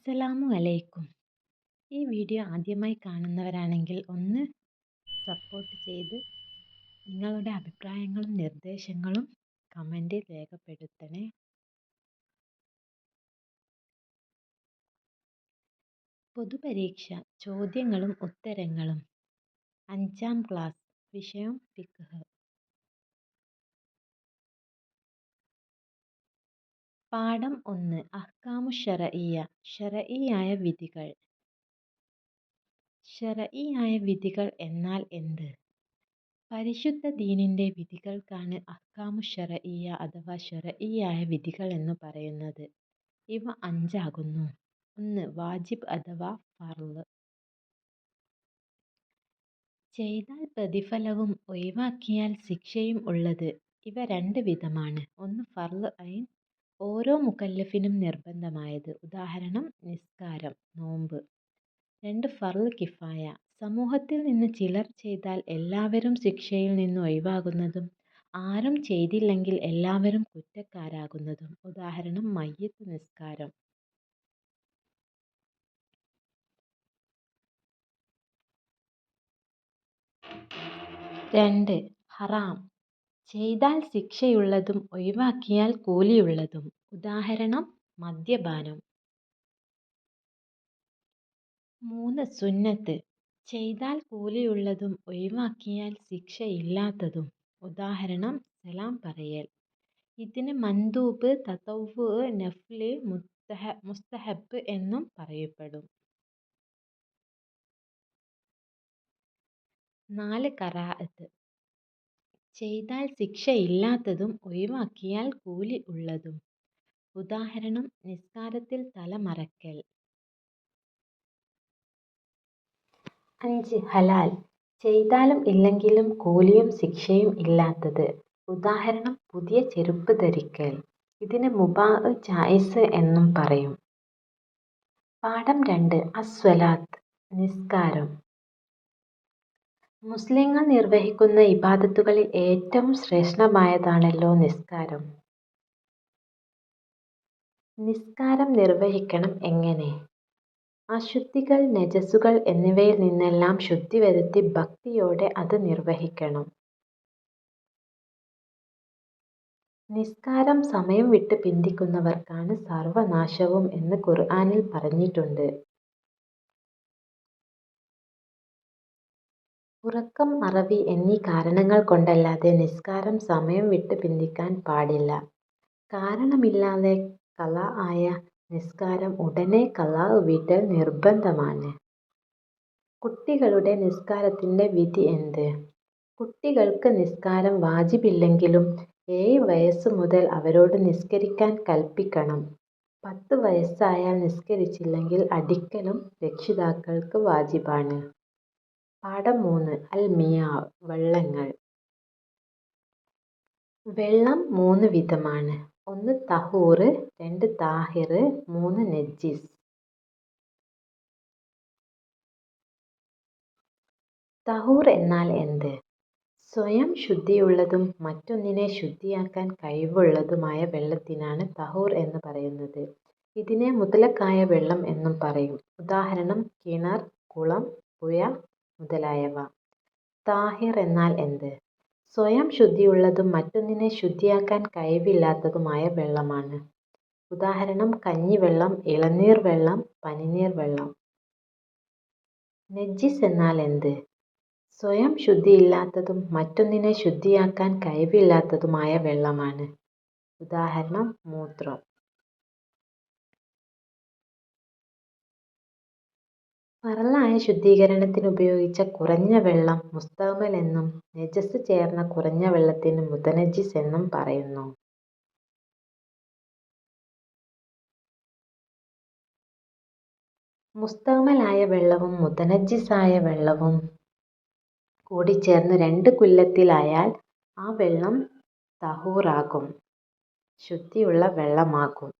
അസ്സലാമു അലൈക്കും. ഈ വീഡിയോ ആദ്യമായി കാണുന്നവരാണെങ്കിൽ ഒന്ന് സപ്പോർട്ട് ചെയ്ത് നിങ്ങളുടെ അഭിപ്രായങ്ങളും നിർദ്ദേശങ്ങളും കമന്റിൽ രേഖപ്പെടുത്തണേ. പൊതുപരീക്ഷ ചോദ്യങ്ങളും ഉത്തരങ്ങളും. അഞ്ചാം ക്ലാസ് വിഷയം ഫിഖ്ഹ് പാഠം ഒന്ന് അഹ്കാമു ഷറഇയായ വിധികൾ. ഷറഇയായ വിധികൾ എന്നാൽ എന്ത്? പരിശുദ്ധ ദീനിന്റെ വിധികൾക്കാണ് അഹ്കാമു ഷറഇയ്യ അഥവാ ഷറഇയായ വിധികൾ എന്ന് പറയുന്നത്. ഇവ അഞ്ചാകുന്നു. ഒന്ന് വാജിബ് അഥവാ ഫർൾ. ചെയ്താൽ പ്രതിഫലവും ഒഴിവാക്കിയാൽ ശിക്ഷയും ഉള്ളത്. ഇവ രണ്ട് വിധമാണ്. ഒന്ന് ഫർൾ ഐൻ ഓരോ മുക്കല്ലഫിനും നിർബന്ധമായത് ഉദാഹരണം നിസ്കാരം നോമ്പ്. രണ്ട് ഫർൾ കിഫായ. സമൂഹത്തിൽ നിന്ന് ചിലർ ചെയ്താൽ എല്ലാവരും ശിക്ഷയിൽ നിന്ന് ഒഴിവാകുന്നതും ആരും ചെയ്തില്ലെങ്കിൽ എല്ലാവരും കുറ്റക്കാരാകുന്നതും. ഉദാഹരണം മയ്യത്ത് നിസ്കാരം. രണ്ട് ഹറാം. ചെയ്താൽ ശിക്ഷയുള്ളതും ഒഴിവാക്കിയാൽ കൂലിയുള്ളതും. ഉദാഹരണം മദ്യപാനം. മൂന്ന് സുന്നത്ത്. ചെയ്താൽ കൂലിയുള്ളതും ഒഴിവാക്കിയാൽ ശിക്ഷയില്ലാത്തതും. ഉദാഹരണം സലാം പറയൽ. ഇതിന് മന്ദൂബ് തതവ്വു നഫ്ല് മുസ്തഹബ് എന്നും പറയപ്പെടും. നാല് കറാഅത്ത്. ചെയ്താൽ ശിക്ഷയില്ലാത്തതും ഒഴിവാക്കിയാൽ കൂലി ഉള്ളതും. ഉദാഹരണം നിസ്കാരത്തിൽ തല മറയ്ക്കൽ. അഞ്ച് ഹലാൽ. ചെയ്താലും ഇല്ലെങ്കിലും കൂലിയും ശിക്ഷയും ഇല്ലാത്തത്. ഉദാഹരണം പുതിയ ചെരുപ്പ് ധരിക്കൽ. ഇതിന് മുബാഹ് ജായിസ് എന്നും പറയും. പാഠം രണ്ട് അസ്വലാത്ത് നിസ്കാരം. മുസ്ലിങ്ങൾ നിർവഹിക്കുന്ന ഇബാദത്തുകളിൽ ഏറ്റവും ശ്രേഷ്ഠമായതാണല്ലോ നിസ്കാരം. നിസ്കാരം നിർവഹിക്കണം എങ്ങനെ? അശുദ്ധികൾ നജസ്സുകൾ എന്നിവയിൽ നിന്നെല്ലാം ശുദ്ധി വരുത്തി ഭക്തിയോടെ അത് നിർവഹിക്കണം. നിസ്കാരം സമയം വിട്ട് പിന്തിക്കുന്നവർക്കാണ് സർവനാശവും എന്ന് ഖുർആനിൽ പറഞ്ഞിട്ടുണ്ട്. ഉറക്കം മറവി എന്നീ കാരണങ്ങൾ കൊണ്ടല്ലാതെ നിസ്കാരം സമയം വിട്ട് പിന്തിക്കാൻ പാടില്ല. കാരണമില്ലാതെ കല ആയ നിസ്കാരം ഉടനെ ഖളാ വീട്ടൽ നിർബന്ധമാണ്. കുട്ടികളുടെ നിസ്കാരത്തിന്റെ വിധി എന്ത്? കുട്ടികൾക്ക് നിസ്കാരം വാജിബില്ലെങ്കിലും ഏഴ് വയസ്സ് മുതൽ അവരോട് നിസ്കരിക്കാൻ കൽപ്പിക്കണം. പത്ത് വയസ്സായാൽ നിസ്കരിച്ചില്ലെങ്കിൽ അടിക്കലും രക്ഷിതാക്കൾക്ക് വാജിബാണ്. പാഠം മൂന്ന് അൽ മിയാവ് വെള്ളങ്ങൾ. വെള്ളം മൂന്ന് വിധമാണ്. ഒന്ന് തഹൂർ രണ്ട് താഹിർ മൂന്ന് നജീസ് തഹൂർ എന്നാൽ എന്ത്? സ്വയം ശുദ്ധിയുള്ളതും മറ്റൊന്നിനെ ശുദ്ധിയാക്കാൻ കഴിവുള്ളതുമായ വെള്ളത്തിനാണ് തഹൂർ എന്ന് പറയുന്നത്. ഇതിനെ മുതലക്കായ വെള്ളം എന്നും പറയും. ഉദാഹരണം കിണർ കുളം പുഴ മുതലായവ. താഹിർ എന്നാൽ എന്ത്? സ്വയം ശുദ്ധിയുള്ളതും മറ്റൊന്നിനെ ശുദ്ധിയാക്കാൻ കഴിവില്ലാത്തതുമായ വെള്ളമാണ്. ഉദാഹരണം കഞ്ഞിവെള്ളം ഇളനീർ വെള്ളം പനിനീർ വെള്ളം. നജീസ് എന്നാൽ എന്ത്? സ്വയം ശുദ്ധിയില്ലാത്തതും മറ്റൊന്നിനെ ശുദ്ധിയാക്കാൻ കഴിവില്ലാത്തതുമായ വെള്ളമാണ്. ഉദാഹരണം മൂത്രം. ഫറലായ ശുദ്ധീകരണത്തിന് ഉപയോഗിച്ച കുറഞ്ഞ വെള്ളം മുസ്തഅ്മൽ എന്നും നജസ് ചേർന്ന കുറഞ്ഞ വെള്ളത്തിന് മുതനജിസ് എന്നും പറയുന്നു. മുസ്തഅ്മലായ വെള്ളവും മുതനജിസായ വെള്ളവും കൂടി ചേർന്ന് രണ്ട് കുല്ലത്തിലായാൽ ആ വെള്ളം തഹൂറാകും. ശുദ്ധിയുള്ള വെള്ളമാകും.